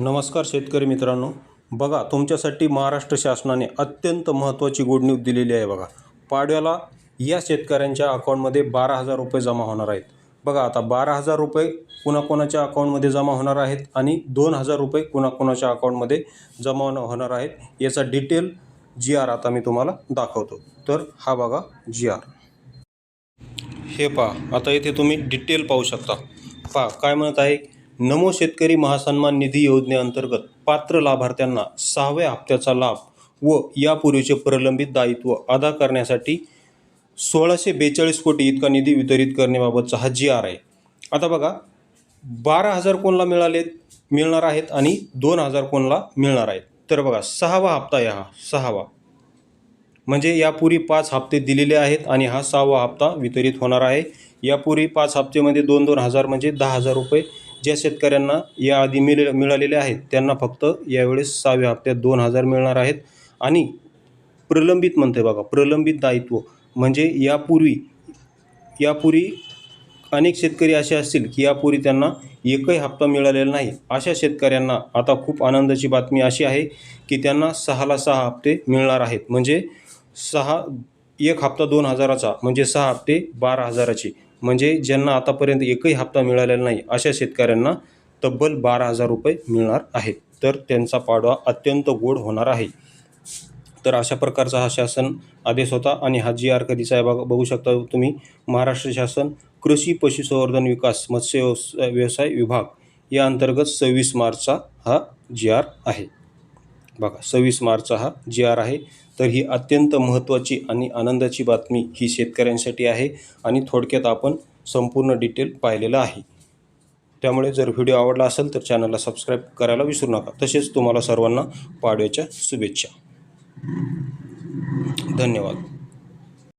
नमस्कार शेतकरी मित्रांनो. बघा तुमच्यासाठी महाराष्ट्र शासनाने अत्यंत महत्त्वाची गुड न्यूज दिलेली आहे बघा. पाडव्याला या शेतकऱ्यांच्या अकाउंटमध्ये बारा हजार रुपये जमा होणार आहेत. बघा आता बारा हजार रुपये कुणाकोणाच्या अकाउंटमध्ये जमा होणार आहेत आणि दोन हजार रुपये कुणाकोणाच्या अकाउंटमध्ये जमा होणार आहेत याचा डिटेल जी आर आता मी तुम्हाला दाखवतो. तर हा बघा जी आर. हे पहा आता इथे तुम्ही डिटेल पाहू शकता. पहा काय म्हणत आहे? नमो शेतकरी महासन्मान निधी योजनेअंतर्गत पात्र लाभार्थ्यांना सहाव्या हप्त्याचा लाभ व यापूर्वीचे प्रलंबित दायित्व अदा करण्यासाठी सोळाशे बेचाळीस कोटी इतका निधी वितरित करण्याबाबतचा हा जी आर आहे. आता बघा बारा हजार कोणला मिळाले मिळणार आहेत आणि दोन हजार कोणला मिळणार आहेत. तर बघा सहावा हप्ता आहे हा सहावा. म्हणजे यापूर्वी पाच हप्ते दिलेले आहेत आणि हा सहावा हप्ता वितरित होणार आहे. यापूर्वी पाच हप्त्यामध्ये दोन दोन हजार म्हणजे दहा हजार रुपये ज्या शेतकऱ्यांना याआधी मिळ मिळालेले आहेत त्यांना फक्त यावेळेस सहाव्या हप्त्यात दोन हजार मिळणार आहेत. आणि प्रलंबित म्हणते बघा प्रलंबित दायित्व म्हणजे यापूर्वी यापूर्वी अनेक शेतकरी असे असतील की यापूर्वी त्यांना एकही हप्ता मिळालेला नाही. अशा शेतकऱ्यांना आता खूप आनंदाची बातमी अशी आहे की त्यांना सहाला सहा हप्ते मिळणार आहेत. म्हणजे सहा एक हप्ता दोन हजाराचा म्हणजे सहा हप्ते बारा हजाराचे. म्हणजे ज्यांना आतापर्यंत एकही हप्ता मिळालेला नाही अशा शेतकऱ्यांना तब्बल बारा हजार रुपये मिळणार आहेत तर त्यांचा पाडवा अत्यंत गोड होणार आहे. तर अशा प्रकारचा हा शासन आदेश होता आणि हा जी आर कधीचा आहे बघा बघू शकता तुम्ही. महाराष्ट्र शासन कृषी पशुसंवर्धन विकास मत्स्य व्यवसाय विभाग या अंतर्गत सव्वीस मार्चचा हा जी आर आहे. बघा सव्वीस मार्च हा जी आर आहे तर ही अत्यंत महत्त्वाची आणि आनंदाची बातमी ही शेतकऱ्यांसाठी आहे आणि थोडक्यात आपण संपूर्ण डिटेल पाहिलेलं आहे. त्यामुळे जर व्हिडिओ आवडला असेल तर चॅनलला सबस्क्राईब करायला विसरू नका. तसेच तुम्हाला सर्वांना पाडव्याच्या शुभेच्छा. धन्यवाद.